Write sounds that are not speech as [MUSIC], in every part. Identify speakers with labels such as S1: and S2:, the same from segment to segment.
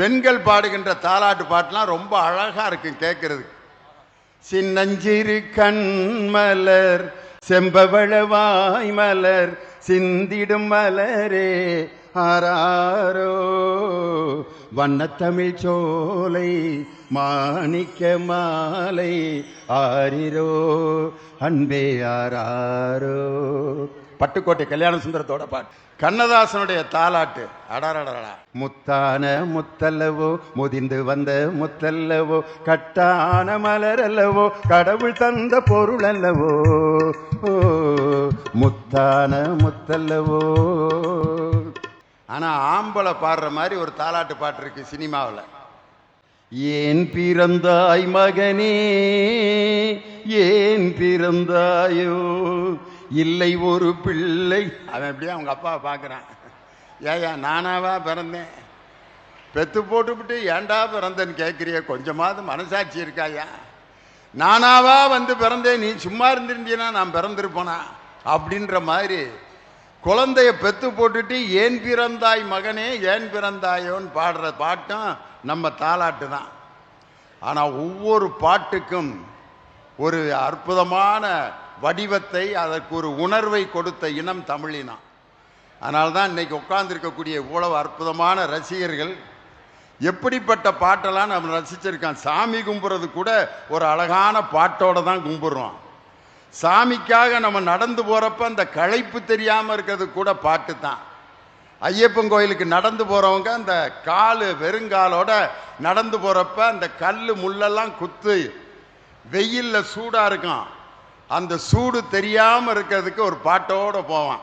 S1: பெண்கள் பாடுகின்ற தாலாட்டு பாட்டுலாம் ரொம்ப அழகா இருக்கும் கேட்கறது சின்னஞ்சிறு கண்மலர் செம்பவளவாய் மலர் சிந்திடும் மலரே ஆராரோ. வண்ணத்தமிழ் சோலை மாணிக்க மாலை ஆரிரோ அன்பே ஆராரோ. பட்டுக்கோட்டை கல்யாண சுந்தரத்தோட பாட்டு. கண்ணதாசனுடைய தாலாட்டு. அடாரடா முத்தான முத்தல்லவோ முதிந்து வந்த முத்தல்லவோ கட்டான மலர் அல்லவோ கடவுள் தந்த பொருள் அல்லவோ ஓ முத்தான முத்தல்லவோ. ஆனா ஆம்பளை பாடுற மாதிரி ஒரு தாலாட்டு பாட்டு இருக்கு சினிமாவில். ஏன் பிறந்தாய் மகனே? ஏன் பிறந்தாயோ? இல்லை ஒரு பிள்ளை. அவன் எப்படியும் அவங்க அப்பாவை பார்க்குறான். ஏயா நானாவா பிறந்தேன்? பெத்து போட்டுவிட்டு ஏன்டா பிறந்தேன்னு கேட்குறிய? கொஞ்சமாவது மனசாட்சி இருக்காயா? நானாவா வந்து பிறந்தேன்? நீ சும்மா இருந்திருந்தீனா நான் பிறந்திருப்பேனா? அப்படின்ற மாதிரி குழந்தைய பெத்து போட்டுட்டு ஏன் பிறந்தாய் மகனே ஏன் பிறந்தாயோன்னு பாடுற பாட்டும் நம்ம தாலாட்டு தான். ஆனால் ஒவ்வொரு பாட்டுக்கும் ஒரு அற்புதமான வடிவத்தை அதற்கு ஒரு உணர்வை கொடுத்த இனம் தமிழினம் அதனால்தான் இன்னைக்கு உட்கார்ந்துருக்கக்கூடிய இவ்வளவு அற்புதமான ரசிகர்கள் எப்படிப்பட்ட பாட்டெல்லாம் நம்ம ரசிச்சிருக்கான்? சாமி கும்புறது கூட ஒரு அழகான பாட்டோட தான் கும்பிட்றோம். சாமிக்காக நம்ம நடந்து போகிறப்ப அந்த களைப்பு தெரியாமல் இருக்கிறது கூட பாட்டு தான். ஐயப்பன் கோயிலுக்கு நடந்து போகிறவங்க அந்த கால் வெறுங்காலோட நடந்து போகிறப்ப அந்த கல் முள்ளெல்லாம் குத்து வெயிலில் சூடாக இருக்கும் அந்த சூடு தெரியாமல் இருக்கிறதுக்கு ஒரு பாட்டோட போவான்.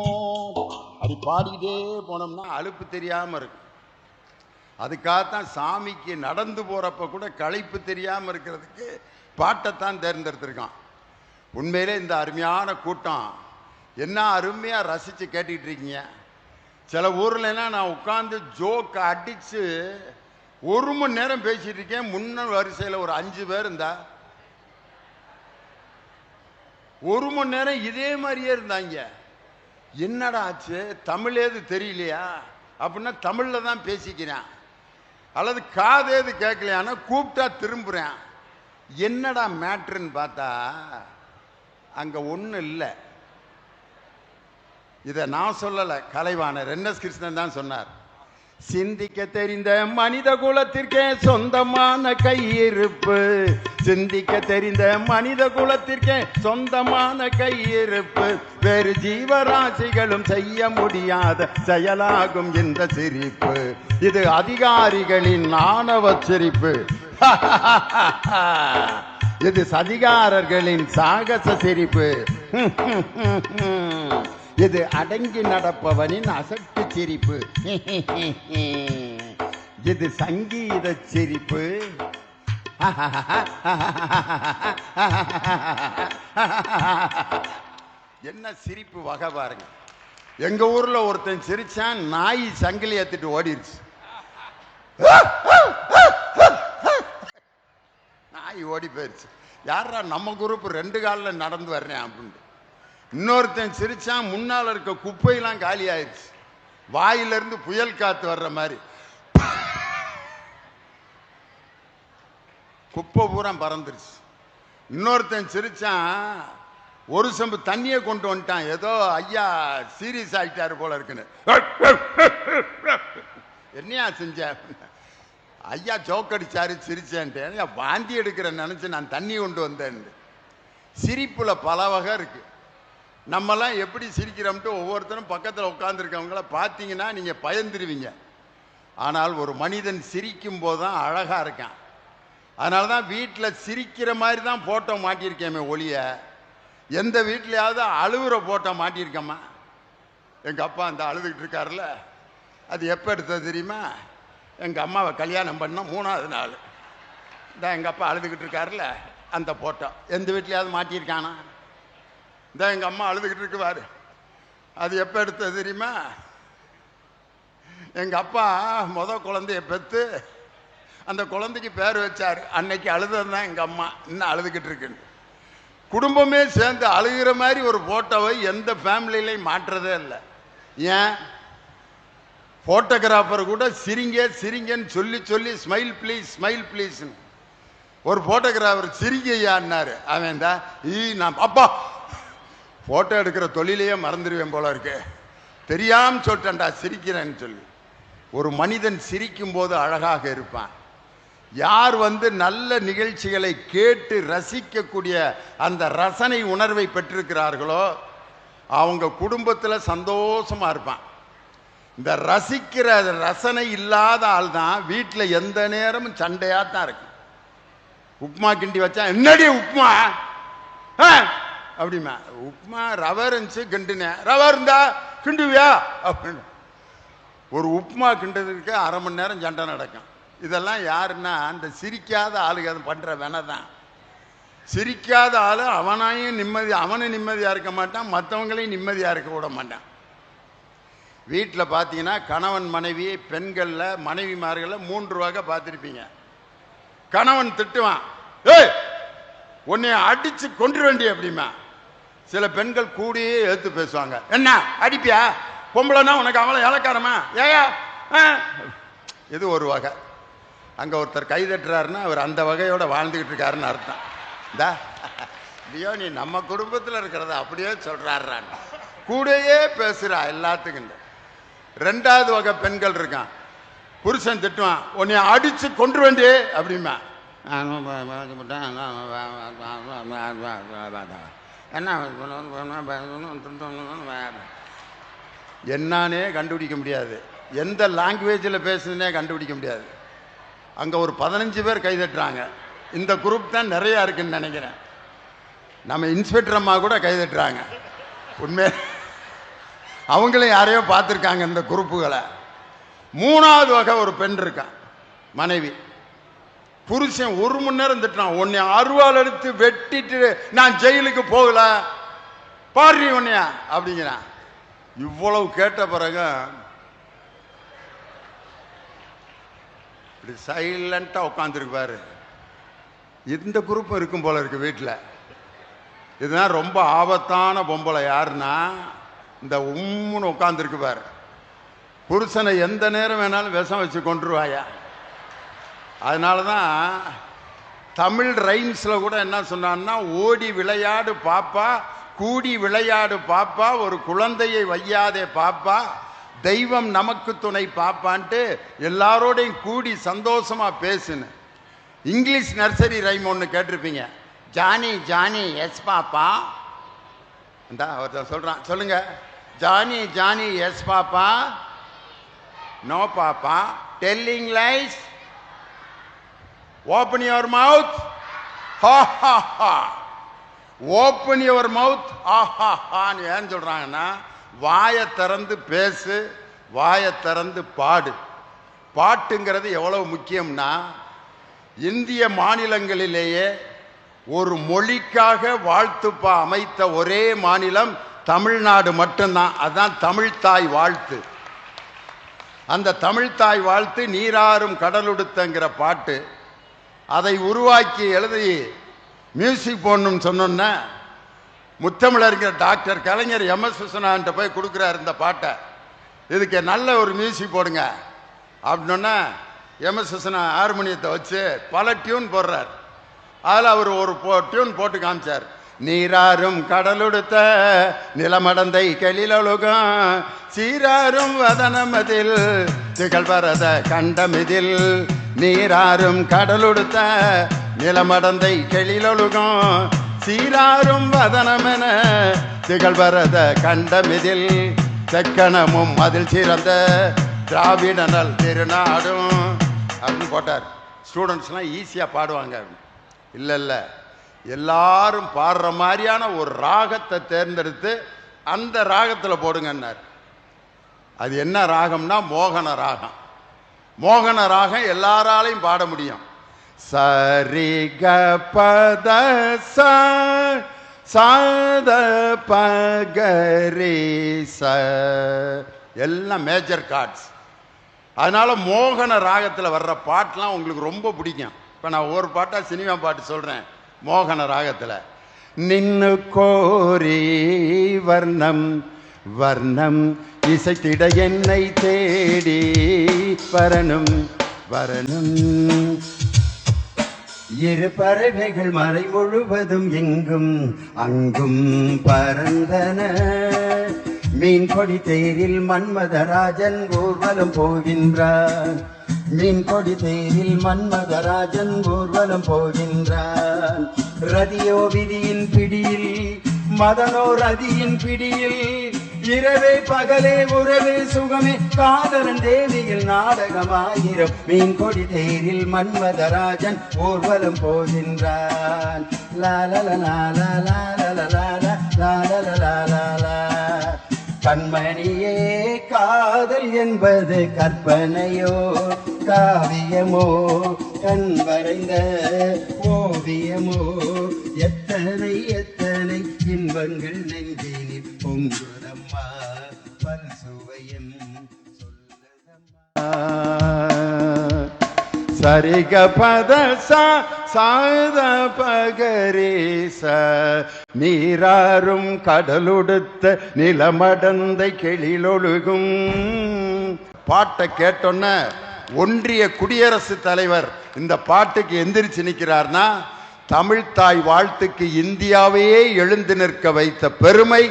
S1: அப்படி பாடிக்கிட்டே போனோம்னா அலுப்பு தெரியாமல் இருக்கும். அதுக்காகத்தான் சாமிக்கு நடந்து போகிறப்ப கூட களைப்பு தெரியாமல் இருக்கிறதுக்கு பாட்டைத்தான் தேர்ந்தெடுத்திருக்கான். உண்மையிலே இந்த அருமையான கூட்டம். என்ன அருமையாக ரசித்து கேட்டுக்கிட்டு இருக்கீங்க. சில ஊர்லலாம் நான் உட்காந்து ஜோக்கை அடித்து ஒரு மணி நேரம் பேசிகிட்டு இருக்கேன். முன்ன வரிசையில் ஒரு அஞ்சு பேர் இருந்தா. ஒரு மணி நேரம் இதே மாதிரியே இருந்தாங்க. என்னடா ஆச்சு? தமிழ் ஏது தெரியலையா? அப்படின்னா தமிழில் தான் பேசிக்கிறேன். அல்லது காதேது கேட்கலையானா கூப்பிட்டா திரும்புகிறேன் என்னடா மேட்ருன்னு பார்த்தா அங்கே ஒன்றும் இல்லை. இதை நான் சொல்லலை. கலைவாணர் என் எஸ் கிருஷ்ணன் தான் சொன்னார். சிந்திக்க தெரிந்த மனித குலத்திற்கே சொந்தமான கையிருப்பு. சிந்திக்க தெரிந்த மனித குலத்திற்கே சொந்தமான கையிருப்பு. வேறு ஜீவராசிகளும் செய்ய முடியாத செயலாகும் இந்த சிரிப்பு. இது அதிகாரிகளின் ஆணவ சிரிப்பு. இது சதிகாரர்களின் சாகச சிரிப்பு. இது அடங்கி நடப்பவனின் அசட்டு சிரிப்பு. [LAUGHS] இது சங்கீத சிரிப்பு. [LAUGHS] என்ன சிரிப்பு வகை பாருங்க. எங்க ஊர்ல ஒருத்தன் சிரிச்சான் நாய் சங்கிலி ஏத்திட்டு ஓடிடுச்சு [LAUGHS] நாய் ஓடி போயிருச்சு. யாரா நம்ம குரூப் ரெண்டு காலில் நடந்து வர்றேன் அப்படின்ட்டு. இன்னொருத்தன் சிரிச்சான் முன்னால் இருக்க குப்பையெல்லாம் காலி ஆயிடுச்சு வாயிலிருந்து புயல் காத்து வர்ற மாதிரி. குப்பை பூரா பறந்துருச்சு. இன்னொருத்தன் சிரிச்சான் ஒரு செம்பு தண்ணியை கொண்டு வந்துட்டான். ஏதோ ஐயா சீரியஸ் ஆகிட்டாரு போல இருக்குன்னு. என்னையா செஞ்ச? ஐயா சோக்கடிச்சாரு சிரிச்சேன்ட்டேன். வாந்தி எடுக்கிற நினச்சி நான் தண்ணி கொண்டு வந்தேன் சிரிப்பில் பல வகை இருக்கு. நம்மலாம் எப்படி சிரிக்கிறோம்ட்டு ஒவ்வொருத்தரும் பக்கத்தில் உட்காந்துருக்கவங்கள பார்த்தீங்கன்னா நீங்கள் பயந்துருவீங்க. ஆனால் ஒரு மனிதன் சிரிக்கும் போது தான் அழகாக இருக்கான். அதனால தான் வீட்டில் சிரிக்கிற மாதிரி தான் ஃபோட்டோ மாட்டியிருக்கேமே ஒளிய. எந்த வீட்லையாவது அழுகுற ஃபோட்டோ மாட்டியிருக்கம்மா. எங்கள் அப்பா அந்த அழுதுகிட்டு இருக்கார்ல அது எப்போ எடுத்தது தெரியுமா? எங்கள் அம்மாவை கல்யாணம் பண்ண மூணாவது நாள். இந்த எங்கள் அப்பா அழுதுகிட்டு இருக்கார்ல அந்த ஃபோட்டோ எந்த வீட்லையாவது மாட்டியிருக்கானா? இந்த எங்கள் அம்மா அழுதுகிட்டு இருக்குவார். அது எப்போ எடுத்தது தெரியுமா? எங்கள் அப்பா முத குழந்தைய பெற்று அந்த குழந்தைக்கு பேர் வச்சார். அன்னைக்கு அழுதது தான் எங்கள் அம்மா. இன்னும் அழுதுகிட்டு இருக்குன்னு. குடும்பமே சேர்ந்து அழுகிற மாதிரி ஒரு ஃபோட்டோவை எந்த ஃபேமிலியிலையும் மாற்றுறதே இல்லை. ஏன்? ஃபோட்டோகிராஃபர் கூட சிரிங்க சிரிங்கன்னு சொல்லி சொல்லி ஸ்மைல் ப்ளீஸ் ஸ்மைல் ப்ளீஸ்னு ஒரு ஃபோட்டோகிராஃபர் சிரிங்கய்யான்னாரு அவன் தான் ஈ நான் அப்பா ஃபோட்டோ எடுக்கிற தொழிலையே மறந்துடுவேன் போல இருக்கு. தெரியாம சொல்லிட்டேன்டா சிரிக்கிறேன்னு சொல்லி. ஒரு மனிதன் சிரிக்கும்போது அழகாக இருப்பான். யார் வந்து நல்ல நிகழ்ச்சிகளை கேட்டு ரசிக்கக்கூடிய அந்த ரசனை உணர்வை பெற்றிருக்கிறார்களோ அவங்க குடும்பத்தில் சந்தோஷமாக இருப்பான். இந்த ரசிக்கிற ரசனை இல்லாத ஆள் தான் வீட்டில் எந்த நேரமும் சண்டையாக தான் இருக்கும் உப்புமா கிண்டி வச்சா என்னடி உப்புமா? ஆ? அப்படிமா. உப்புமா ரவை இருந்துச்சு கிண்டுனேன் ரவை இருந்தா கிண்டுவியா? அப்படின்னு. ஒரு உப்புமா கிண்டதுக்கு அரை மணி நேரம் சண்டை நடக்கும். இதெல்லாம் யாருன்னா அந்த சிரிக்காத ஆளுங்க அது பண்ணுற வேணை தான். சிரிக்காத ஆள் அவனாயும் நிம்மதி அவனும் நிம்மதியாக இருக்க மாட்டான் மற்றவங்களையும் நிம்மதியாக இருக்க விட மாட்டான். வீட்டில் பார்த்தீங்கன்னா கணவன் மனைவி பெண்களில் மனைவிமார்களில் மூன்று ரூபாய்க்கு பார்த்துருப்பீங்க கணவன் திட்டுவான் ஏய் உன்னை அடித்து கொன்று வேண்டிய அப்படிமா. சில பெண்கள் கூடியே எடுத்து பேசுவாங்க என்ன அடிப்பியா பொம்பளைனா உனக்கு அவளை இலக்காரமா ஏயா ஆ? இது ஒரு வகை அங்கே ஒருத்தர் கை தட்டுறாருன்னா அவர் அந்த வகையோட வாழ்ந்துக்கிட்டு இருக்காருன்னு அர்த்தம் இந்தா ஐயோ நீ நம்ம குடும்பத்தில் இருக்கிறத அப்படியே சொல்கிறாருறான் கூடயே பேசுகிறா எல்லாத்துக்கும் ரெண்டாவது வகை பெண்கள் இருக்கான் புருஷன் திட்டுவான் உன்னை அடித்து கொண்டு வேண்டி அப்படிமா என்னானே கண்டுபிடிக்க முடியாது. எந்த லாங்குவேஜில் பேசுனே கண்டுபிடிக்க முடியாது. அங்கே ஒரு பதினஞ்சு பேர் கைதட்டுறாங்க இந்த குரூப் தான் நிறையா இருக்குன்னு நினைக்கிறேன். நம்ம இன்ஸ்பெக்டர் அம்மா கூட கைதட்டுறாங்க உண்மை அவங்களும் யாரையோ பார்த்துருக்காங்க இந்த குரூப்புகளை மூணாவது வகை ஒரு பெண் இருக்கான் மனைவி. புருஷன் ஒரு மணி நேரம் திட்டான் உன்னை அருவாள் எடுத்து வெட்டிட்டு நான் ஜெயிலுக்கு போகல. பாரு உன்னையா அப்படிங்கிறான். இவ்வளவு கேட்ட பிறகு இப்படி சைலண்டா உட்காந்துருப்பாரு இந்த குரூப்பும் இருக்கும் போல இருக்கு வீட்டில் இதுதான் ரொம்ப ஆபத்தான பொம்பளை யாருன்னா இந்த உம்முன்னு உட்காந்துருக்குவார் புருஷனை எந்த நேரம் வேணாலும் விஷம் வச்சு கொண்டுருவாயா அதனால தான் தமிழ் ரைம்ஸில் கூட என்ன சொன்னான்னா ஓடி விளையாடு பாப்பா கூடி விளையாடு பாப்பா ஒரு குழந்தையை வையாதே பாப்பா தெய்வம் நமக்கு துணை பாப்பான்ட்டு எல்லாரோடையும் கூடி சந்தோஷமாக பேசுன்னு. இங்கிலீஷ் நர்சரி ரைம் ஒன்று கேட்டிருப்பீங்க. ஜானி ஜானி எஸ் பாப்பா. இந்த ஒருத்தன் சொல்கிறான் சொல்லுங்க. Johnny Johnny yes papa. No papa. Telling lies open your mouth ha ha ha open your mouth ஆஹா ஹான்னு ஏன் சொல்கிறாங்கன்னா வாயை திறந்து பேசு வாயை திறந்து பாடு. பாட்டுங்கிறது எவ்வளவு முக்கியம்னா இந்திய மாநிலங்களிலேயே ஒரு மொழிக்காக வாழ்த்துப்பா அமைத்த ஒரே மாநிலம் தமிழ்நாடு மட்டும்தான். அதுதான் தமிழ்தாய் வாழ்த்து. அந்த தமிழ்தாய் வாழ்த்து நீராறும் கடலுடுத்தங்கிற பாட்டு அதை உருவாக்கி எழுதி மியூசிக் போடணும்னு சொன்னோன்னே முத்தமிழறிஞர் டாக்டர் கலைஞர் எம்எஸ் விஸ்வநாதன்ட்ட போய் கொடுக்குறாரு இந்த பாட்டை. இதுக்கு நல்ல ஒரு மியூசிக் போடுங்க. அப்படின்னோடனே எம் எஸ் ஹார்மோனியத்தை வச்சு பல டியூன் போடுறார். அதில் அவர் ஒரு போ டியூன் போட்டு காமிச்சார். நீராறும் கடலுடுத்த நிலமடந்தை கெளிலொழுகம் சீராறும் வதனமதில் திகழ்வரத கண்டமிதில் நீராறும் கடலுடுத்த நிலமடந்தை கெளிலொழுகம் சீராறும் வதனமென திகழ்வரத கண்டமிதில் செக்கணமும் அதில் சிறந்த திராவிடனல் திருநாடும். அப்படின்னு போட்டார். ஸ்டூடெண்ட்ஸ்லாம் ஈஸியாக பாடுவாங்க. இல்லை இல்லை எல்லாரும் பாடுற மாதிரியான ஒரு ராகத்தை தேர்ந்தெடுத்து அந்த ராகத்தில் போடுங்கன்னார். அது என்ன ராகம்னா மோகன ராகம். மோகன ராகம் எல்லாராலையும் பாட முடியும். சரி க பத ச சாத பகரி ச எல்லாம் மேஜர் கார்ட்ஸ் அதனால் மோகன ராகத்தில் வர்ற பாட்டெலாம் உங்களுக்கு ரொம்ப பிடிக்கும். இப்போ நான் ஒரு பாட்டாக சினிமா பாட்டு சொல்கிறேன் மோகன ராகத்தில். நின்னு கோரி வர்ணம் வர்ணம் இசைத்திட என்னை தேடி வரணும் வரணும். இரு பறவைகள் மறை முழுவதும் எங்கும் அங்கும் பறந்தன. மீன் கொடி தேரில் மன்மதராஜன் ஊர்வலம் போகின்றார். மீன் கொடி தேரில் மன்மதராஜன் ஊர்வலம் போகின்றார். ரதியோ விதியின் பிடியில் மதனோ ரதியின் பிடியில் இரவே பகலே உறவே சுகமே காதலன் தேவியில் நாடகமாயிரம் மீன் கொடி தேரில் மன்மதராஜன் ஊர்வலம் போகின்றான் கண்மணியே காதல் என்பது கற்பனையோ காவியமோ கண் வரைந்த ஓவியமோ எத்தனை எத்தனை இன்பங்கள் நெஞ்சினில் பொங்குதம்மா பல் சுவையும் சரிக பத சா சாத பகரே ச நீராறும் கடலுடுத்த நிலமடந்தை கெளிலொழுகும். பாட்டை கேட்டோன்ன ஒன்றிய குடியரசுத் தலைவர் இந்த பாட்டுக்கு எந்திரிச்சு நிற்கிறார்னா தமிழ்தாய் வாழ்த்துக்கு இந்தியாவையே எழுந்து நிற்க வைத்த பெருமை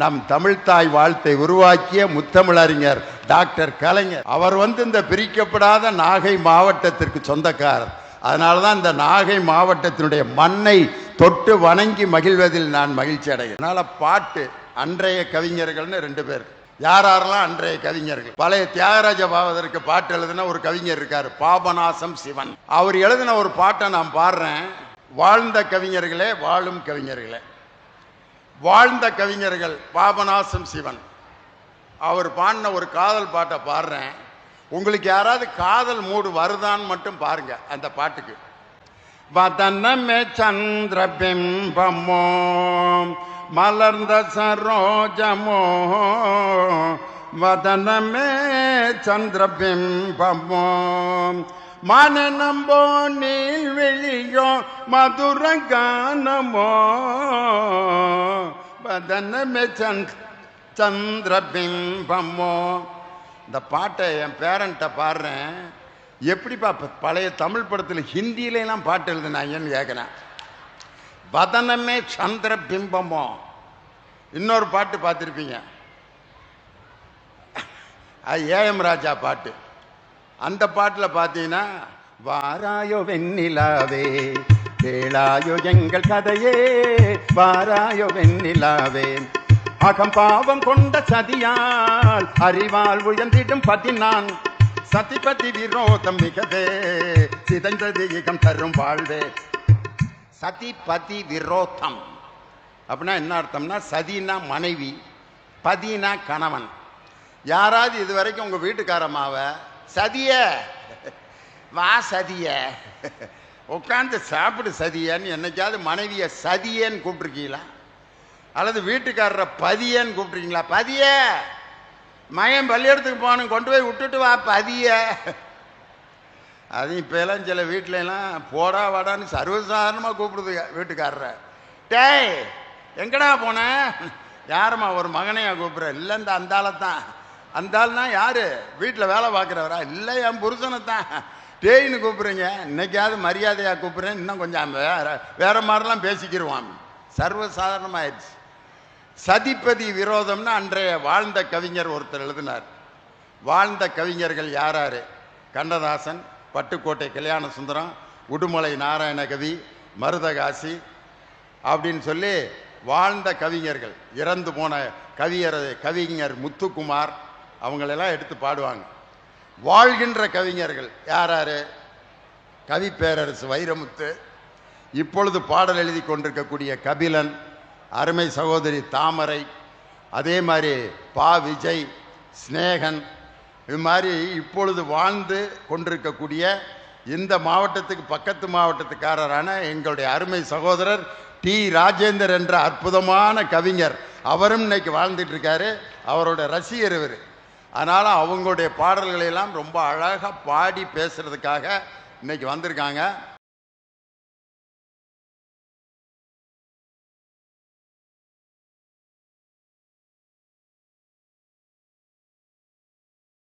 S1: நம் தமிழ்தாய் வாழ்த்தை உருவாக்கிய முத்தமிழறிஞர் டாக்டர் கலைஞர். அவர் வந்து இந்த பிரிக்கப்படாத நாகை மாவட்டத்திற்கு சொந்தக்காரர். அதனால தான் இந்த நாகை மாவட்டத்தினுடைய மண்ணை தொட்டு வணங்கி மகிழ்வதில் நான் மகிழ்ச்சி அடைகிறேன். அதனால பாட்டு அன்றைய கவிஞர்கள்னு ரெண்டு பேர். யார் யாரெல்லாம் அன்றைய கவிஞர்கள்? பழைய தியாகராஜ பாவதற்கு பாட்டு எழுதின ஒரு கவிஞர் இருக்கார் பாபநாசம் சிவன். அவர் எழுதின ஒரு பாட்டை நான் பாடுறேன். வாழ்ந்த கவிஞர்களே வாழும் கவிஞர்களே. வாழ்ந்த கவிஞர்கள் பாபநாசம் சிவன். அவர் பாடின ஒரு காதல் பாட்டை பாடுறேன். உங்களுக்கு யாராவது காதல் மூடு வருதான்னு மட்டும் பாருங்க அந்த பாட்டுக்கு. வதனமே சந்திர பிம்பமோ மலர்ந்த சரோஜமோ வதனமே சந்திர பிம்பமோ மனநம்போ நீள்வெளியோ மதுர கானமோ பதனமே சந்த் சந்திர பிம்பமோ இந்த பாட்டை என் பேரண்ட்டை பாடுறேன். எப்படிப்பா பழைய தமிழ் படத்தில் ஹிந்தியிலலாம் பாட்டு எழுதுனாங்கன்னு கேட்குறேன் வதனமே சந்திர பிம்பமோ இன்னொரு பாட்டு பார்த்துருப்பீங்க. அது ஏஎம் ராஜா பாட்டு. அந்த பாட்டில் பார்த்தீங்கன்னா வாராயோ வெண்ணிலாவே கேளாயோ எங்கள் கதையே வாராயோ வெண்ணிலாவே. அகம் பாவம் கொண்ட சதியால் அறிவால் உயர்ந்திடும் பதினான் சதிபதி விரோதம் மிகவே சிதைந்தது இகம் தரும் வாழ்வே. சதிபதி விரோதம். அப்படின்னா என்ன அர்த்தம்னா சதினா மனைவி பதினா கணவன். யாராவது இது வரைக்கும் உங்கள் வீட்டுக்காரமாவை சதிய. வா சதிய. உட்காந்து சாப்பிடு சதியன்னு என்னைக்காவது மனைவியை சதியன்னு கூப்பிட்ருக்கீங்களா அல்லது வீட்டுக்காரரை பதியன்னு கூப்பிட்ருக்கீங்களா பதிய. மயம் பள்ளியிடத்துக்கு போகணும் கொண்டு போய் விட்டுட்டு வா பதிய. அது இப்போலாம் சில வீட்டிலலாம் போடா வாடான்னு சர்வசாதாரணமாக கூப்பிடுதுங்க வீட்டுக்காரரை. டேய் எங்கடா போன? யாரும்மா ஒரு மகனையா கூப்பிட்ற? இல்லை இந்த அந்தாளை தான் அந்தாள்னா யார்? வீட்டில் வேலை பார்க்குறவரா? இல்லை என் புருஷனை தான். டேய்னு கூப்பிட்றீங்க. இன்னைக்காவது மரியாதையாக கூப்பிட்றேன். இன்னும் கொஞ்சம் வேற வேற மாதிரிலாம் பேசிக்கிடுவான் சர்வசாதாரணமாயிடுச்சு. சதிப்பதி விரோதம்னு அன்றைய வாழ்ந்த கவிஞர் ஒருத்தர் எழுதினார். வாழ்ந்த கவிஞர்கள் யாராரு? கண்ணதாசன் பட்டுக்கோட்டை கல்யாண சுந்தரம் உடுமலை நாராயணகவி மருதகாசி அப்படின்னு சொல்லி வாழ்ந்த கவிஞர்கள். இறந்து போன கவியர் கவிஞர் முத்துக்குமார் அவங்களெல்லாம் எடுத்து பாடுவாங்க. வாழ்கின்ற கவிஞர்கள் யார் கவி பேரரசு வைரமுத்து. இப்பொழுது பாடல் எழுதி கொண்டிருக்கக்கூடிய கபிலன் அருமை சகோதரி தாமரை அதே மாதிரி பா. விஜய் ஸ்நேகன் இது மாதிரி இப்பொழுது வாழ்ந்து கொண்டிருக்கக்கூடிய இந்த மாவட்டத்துக்கு பக்கத்து மாவட்டத்துக்காரரான எங்களுடைய அருமை சகோதரர் டி. ராஜேந்தர் என்ற அற்புதமான கவிஞர். அவரும் இன்னைக்கு வாழ்ந்துட்டு இருக்காரு. அவரோட ரசிகர் இவர். அதனால் அவங்களுடைய பாடல்களையெல்லாம் ரொம்ப அழகாக பாடி பேசுகிறதுக்காக இன்றைக்கி வந்திருக்காங்க.